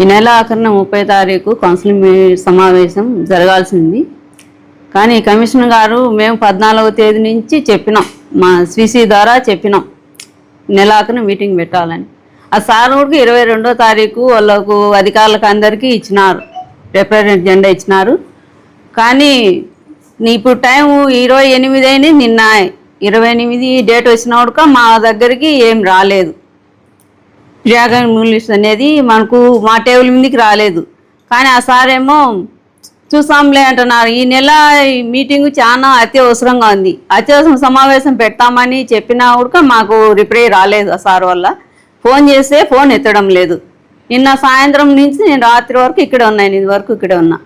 ఈ నెల ఆఖరిన ముప్పై తారీఖు కౌన్సిలింగ్ సమావేశం జరగాల్సింది. కానీ కమిషనర్ గారు మేము పద్నాలుగవ తేదీ నుంచి చెప్పినాం. మా స్విసి ద్వారా చెప్పినాం. నెల మీటింగ్ పెట్టాలని. ఆ సార్ కూడా ఇరవై రెండో తారీఖు వాళ్ళకు అధికారులకు అందరికీ ఇచ్చినారు. రిప్రజెంట్ జెండా ఇచ్చినారు. కానీ నీ ఇప్పుడు టైం ఇరవై ఎనిమిది అయింది నిన్న ఇరవై ఎనిమిది డేట్ వచ్చినప్పుడు మా దగ్గరికి ఏం రాలేదు. డ్రాగన్ ఇంగ్లీష్ అనేది మనకు మా టేబుల్ మీదకి రాలేదు. కానీ ఆ సార్ ఏమో చూసాంలే అంటున్నారు. ఈ నెల మీటింగ్ చాలా అత్యవసరంగా ఉంది. అత్యవసరం సమావేశం పెడతామని చెప్పినా కూడా మాకు రిప్లై రాలేదు ఆ సార్ వల్ల. ఫోన్ చేస్తే ఫోన్ ఎత్తడం లేదు. నిన్న సాయంత్రం నుంచి నేను రాత్రి వరకు ఇక్కడే ఉన్నా ఇది వరకు ఇక్కడే ఉన్నా.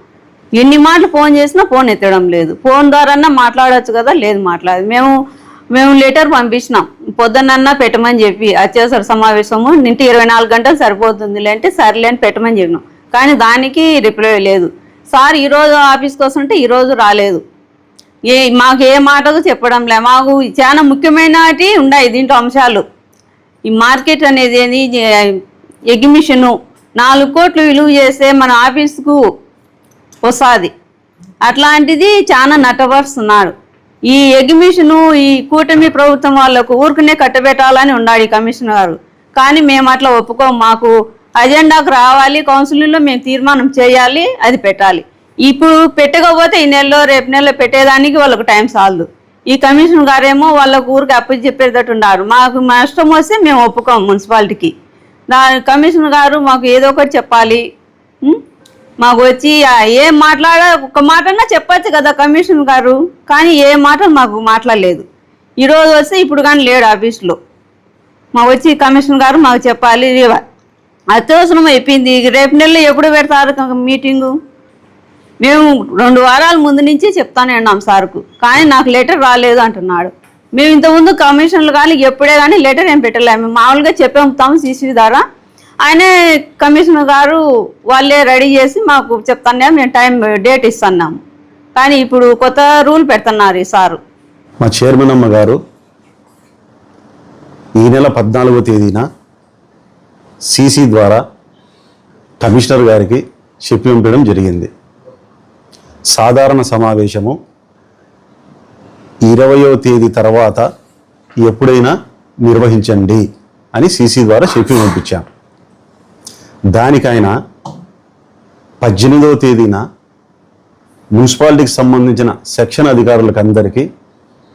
ఎన్ని మాటలు ఫోన్ చేసినా ఫోన్ ఎత్తడం లేదు. ఫోన్ ద్వారా మాట్లాడవచ్చు కదా? లేదు మాట్లాడదు. మేము మేము లెటర్ పంపించినాం. పొద్దున్నన్నా పెట్టమని చెప్పి అత్యవసర సమావేశము నింటి ఇరవై నాలుగు గంటలు సరిపోతుంది అంటే సర్లే అని పెట్టమని చెప్పినాం. కానీ దానికి రిప్లై లేదు. సార్ ఈరోజు ఆఫీస్కి వస్తుంటే ఈరోజు రాలేదు. ఏ మాకు ఏ మాటకు చెప్పడం లే మాకు చాలా ముఖ్యమైనవి ఉన్నాయి దీంట్లో అంశాలు. ఈ మార్కెట్ అనేది ఏంది? ఎగ్జిబిషను నాలుగు కోట్లు విలువ చేస్తే మన ఆఫీస్కు వస్తుంది. అట్లాంటిది చాలా నటవర్స్ ఉన్నారు. ఈ ఎగ్జిబిషను ఈ కూటమి ప్రభుత్వం వాళ్ళకు ఊరుకునే కట్టబెట్టాలని ఉన్నాడు ఈ కమిషనర్ గారు. కానీ మేము అట్లా ఒప్పుకోం మాకు అజెండాకు రావాలి కౌన్సిలింగ్లో మేము తీర్మానం చేయాలి అది పెట్టాలి. ఇప్పుడు పెట్టకపోతే ఈ నెలలో రేపు నెలలో పెట్టేదానికి వాళ్ళకు టైం సాలదు ఈ కమిషన్ గారేమో వాళ్ళకు ఊరికి అప్పు చెప్పేటట్టు ఉన్నారు. మాకు నష్టం వస్తే మేము ఒప్పుకోం మున్సిపాలిటీకి. దా కమిషనర్ గారు మాకు ఏదో ఒకటి చెప్పాలి. మాకు వచ్చి ఏం మాట్లాడ ఒక మాటన్నా చెప్పచ్చు కదా కమిషనర్ గారు. కానీ ఏ మాట మాకు మాట్లాడలేదు. ఈరోజు వస్తే ఇప్పుడు కానీ లేడు ఆఫీస్లో. మాకు వచ్చి కమిషనర్ గారు మాకు చెప్పాలి. అత్యవసరం అయిపోయింది. రేపు నెలలో ఎప్పుడు పెడతారు మీటింగు? మేము రెండు వారాల ముందు నుంచి చెప్తానే అన్నాం సార్కు. కానీ నాకు లెటర్ రాలేదు అంటున్నాడు. మేము ఇంతకుముందు కమిషన్లు కానీ ఎప్పుడే కానీ లెటర్ ఏం పెట్టలేము మామూలుగా చెప్పాము సీసీ ద్వారా. ఆయనే కమిషనర్ గారు వాళ్ళే రెడీ చేసి మాకు చెప్తానే మేము టైం డేట్ ఇస్తున్నాము. కానీ ఇప్పుడు కొత్త రూల్ పెడుతున్నారు ఈ సారు. మా చైర్మన్ అమ్మ గారు ఈ నెల పద్నాలుగో తేదీన సీసీ ద్వారా కమిషనర్ గారికి చెప్పి పంపడం జరిగింది. సాధారణ సమావేశము ఇరవయో తేదీ తర్వాత ఎప్పుడైనా నిర్వహించండి అని సీసీ ద్వారా చెప్పి పంపించాం. దానికైనా పద్దెనిమిదవ తేదీన మున్సిపాలిటీకి సంబంధించిన సెక్షన్ అధికారులకు అందరికీ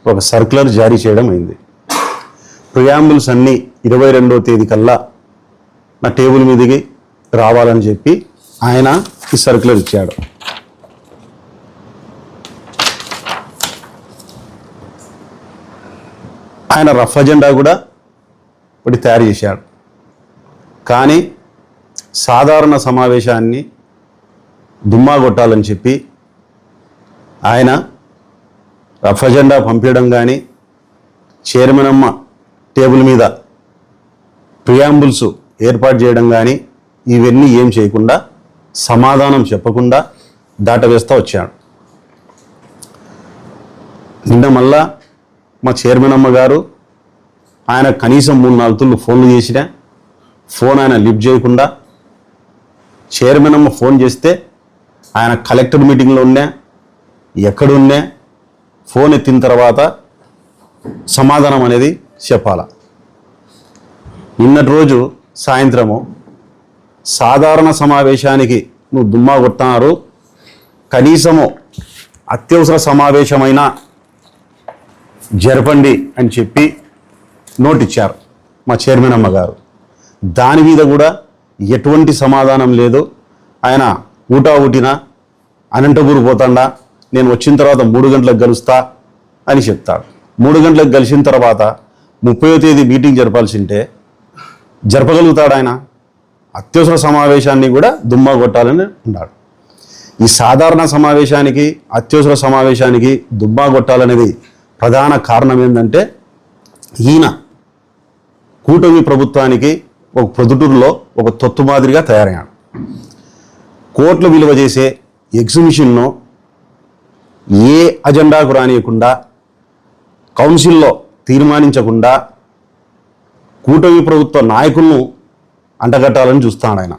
ఒక సర్క్యులర్ జారీ చేయడం అయింది. ప్రియాంబుల్స్ అన్నీ ఇరవై రెండవ తేదీ కల్లా నా టేబుల్ మీదకి రావాలని చెప్పి ఆయన ఈ సర్క్యులర్ ఇచ్చాడు. ఆయన రఫ్ అజెండా కూడా ఒకటి తయారు చేశాడు. కానీ సాధారణ సమావేశాన్ని దుమ్మా కొట్టాలని చెప్పి ఆయన రఫ్ అజెండా పంపించడం కానీ చైర్మన్ అమ్మ టేబుల్ మీద ప్రియాంబుల్స్ ఏర్పాటు చేయడం కానీ ఇవన్నీ ఏం చేయకుండా సమాధానం చెప్పకుండా దాటవేస్తూ వచ్చాడు. నిన్న మళ్ళా మా చైర్మన్ అమ్మగారు ఆయన కనీసం మూడు నాలుగు తుళ్ళు ఫోన్లు చేసిన ఫోన్ ఆయన లిఫ్ట్ చేయకుండా చైర్మన్ అమ్మ ఫోన్ చేస్తే ఆయన కలెక్టర్ మీటింగ్లో ఉన్నా ఎక్కడున్నా ఫోన్ ఎత్తిన తర్వాత సమాధానం అనేది చెప్పాల. నిన్నటి రోజు సాయంత్రము సాధారణ సమావేశానికి నువ్వు దుమ్మా కొట్టినారు కనీసము అత్యవసర సమావేశమైన జరపండి అని చెప్పి నోటిచ్చారు మా చైర్మన్ అమ్మగారు దాని మీద కూడా ఎటువంటి సమాధానం లేదు. ఆయన ఊటా ఊటిన అనంతపూర్ పోతాడా నేను వచ్చిన తర్వాత మూడు గంటలకు కలుస్తా అని చెప్తాడు. మూడు గంటలకు కలిసిన తర్వాత ముప్పయో తేదీ మీటింగ్ జరపాల్సి ఉంటే జరపగలుగుతాడు ఆయన? అత్యవసర సమావేశాన్ని కూడా దుమ్మా కొట్టాలని ఉన్నాడు ఈ సాధారణ సమావేశానికి అత్యవసర సమావేశానికి దుమ్మా కొట్టాలనేది ప్రధాన కారణం ఏంటంటే ఈయన కూటమి ప్రభుత్వానికి ఒక పొద్దుటూరులో ఒక తొత్తు మాదిరిగా తయారయ్యాడు. కోట్లు విలువ చేసే ఎగ్జిబిషన్ను ఏ అజెండాకు రానియకుండా కౌన్సిల్లో తీర్మానించకుండా కూటమి ప్రభుత్వ నాయకులను అంటగట్టాలని చూస్తాడు ఆయన.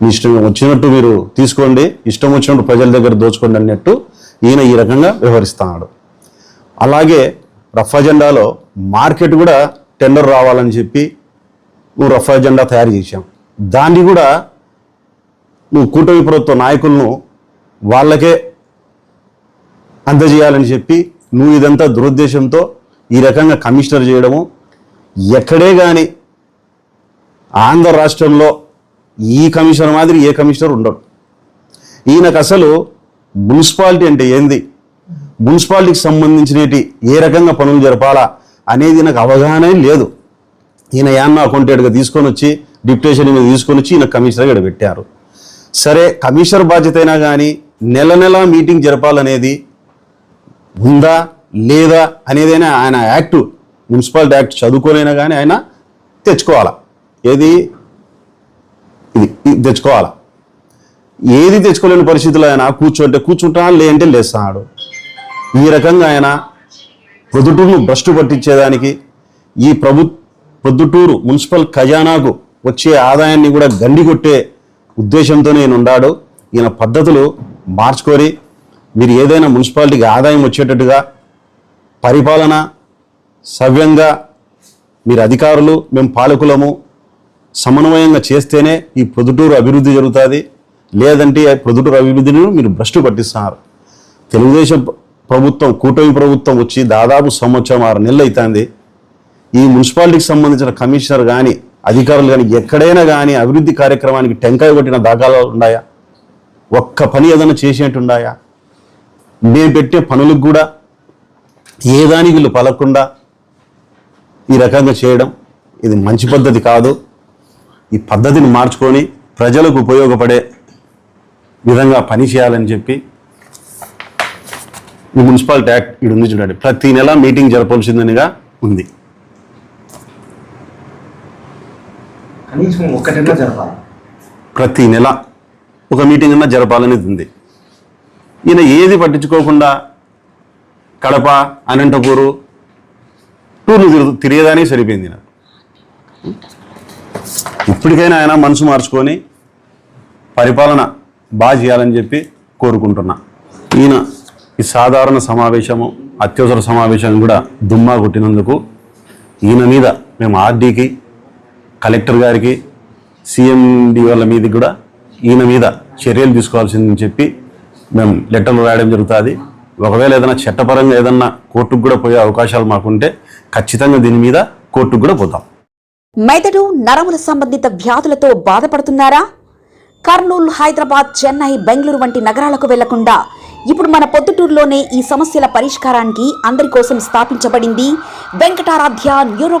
మీ ఇష్టం వచ్చినట్టు మీరు తీసుకోండి ఇష్టం వచ్చినట్టు ప్రజల దగ్గర దోచుకోండి అన్నట్టు ఈయన ఈ రకంగా వ్యవహరిస్తున్నాడు. అలాగే రఫ్ అజెండాలో మార్కెట్ కూడా టెండర్ రావాలని చెప్పి నువ్వు రఫ్ ఎజెండా తయారు చేశాం దాన్ని కూడా నువ్వు కూటమి ప్రభుత్వ నాయకులను వాళ్ళకే అందజేయాలని చెప్పి నువ్వు ఇదంతా దురుద్దేశంతో ఈ రకంగా కమిషనర్ చేయడము ఎక్కడే కానీ ఆంధ్ర రాష్ట్రంలో ఈ కమిషనర్ మాదిరి ఏ కమిషనర్ ఉండడు. ఈయనకు అసలు మున్సిపాలిటీ అంటే ఏంది? మున్సిపాలిటీకి సంబంధించినటి ఏ రకంగా పనులు జరపాలా అనేది నాకు అవగాహన లేదు. ఈయన యాన్న అకౌంటెంట్గా తీసుకొని వచ్చి డిప్యూటేషన్ మీద తీసుకొని వచ్చి ఈయన కమిషనర్గా ఇక్కడ పెట్టారు సరే కమిషనర్ బాధ్యత అయినా కానీ నెల నెల మీటింగ్ జరపాలనేది ఉందా లేదా అనేదైనా ఆయన యాక్ట్ మున్సిపాలిటీ యాక్ట్ చదువుకోనైనా కానీ ఆయన తెచ్చుకోవాలా. ఏది? ఇది తెచ్చుకోవాలా. ఏది తెచ్చుకోలేని పరిస్థితుల్లో ఆయన కూర్చుంటే కూర్చుంటా లేదంటే లేస్తున్నాడు ఈ రకంగా ఆయన పొదుటును భ్రష్టు పట్టించేదానికి ఈ ప్రభుత్వ ప్రొద్దుటూరు మున్సిపల్ ఖజానాకు వచ్చే ఆదాయాన్ని కూడా గండి కొట్టే ఉద్దేశంతో నేను ఉన్నాడు ఈయన పద్ధతులు మార్చుకొని మీరు ఏదైనా మున్సిపాలిటీకి ఆదాయం వచ్చేటట్టుగా పరిపాలన సవ్యంగా మీరు అధికారులు మేము పాలకులము సమన్వయంగా చేస్తేనే ఈ ప్రొద్దుటూరు అభివృద్ధి జరుగుతుంది. లేదంటే పొద్దుటూరు ప్రొద్దుటూరు అభివృద్ధిని మీరు భ్రష్టు పట్టిస్తున్నారు. తెలుగుదేశం ప్రభుత్వం కూటమి ప్రభుత్వం వచ్చి దాదాపు సంవత్సరం ఆరు నెలలు అవుతుంది ఈ మున్సిపాలిటీకి సంబంధించిన కమిషనర్ కానీ అధికారులు కానీ ఎక్కడైనా కానీ అభివృద్ధి కార్యక్రమానికి టెంకాయ కొట్టిన దాఖలాలు ఉన్నాయా? ఒక్క పని ఏదైనా చేసేట్టు ఉన్నాయా మేము పెట్టే పనులకు కూడా ఏదాని వీళ్ళు పలకుండా ఈ రకంగా చేయడం ఇది మంచి పద్ధతి కాదు. ఈ పద్ధతిని మార్చుకొని ప్రజలకు ఉపయోగపడే విధంగా పని చేయాలని చెప్పి ఈ మున్సిపాలిటీ యాక్ట్ ఇది ఉంది చూడండి. ప్రతి నెల మీటింగ్ జరపవలసిందనిగా ఉంది. కనీసం ఒక్కటైనా జరపాలి. ప్రతి నెల ఒక మీటింగ్ అన్నా జరపాలనేది ఉంది. ఈయన ఏది పట్టించుకోకుండా కడప అనంతపూరు టూర్లు తిరుగు తిరిగేదానికి సరిపోయింది నాకు ఇప్పటికైనా ఆయన మనసు మార్చుకొని పరిపాలన బాగా చేయాలని చెప్పి కోరుకుంటున్నా. ఈయన ఈ సాధారణ సమావేశము అత్యవసర సమావేశం కూడా దుమ్మా కొట్టినందుకు ఈయన మీద మేము ఆర్డీకి కలెక్టర్ గారికి సిఎండి వాళ్ళ మీద కూడా ఈయన మీద చర్యలు తీసుకోవాల్సిందని చెప్పి మేము లెటర్లు రాయడం జరుగుతుంది. ఒకవేళ ఏదైనా చట్టపరంగా ఏదన్నా కోర్టుకు కూడా పోయే అవకాశాలు మాకుంటే ఖచ్చితంగా దీని మీద కోర్టుకు కూడా పోతాం. మెదడు నరముల సంబంధిత వ్యాధులతో బాధపడుతున్నారా? కర్నూలు హైదరాబాద్ చెన్నై బెంగళూరు వంటి నగరాలకు వెళ్ళకుండా ఇప్పుడు మన పొద్దుటూరులోనే ఈ సమస్యల పరిష్కారానికి అందరి కోసం స్థాపించబడింది వెంకటారాధ్య న్యూరో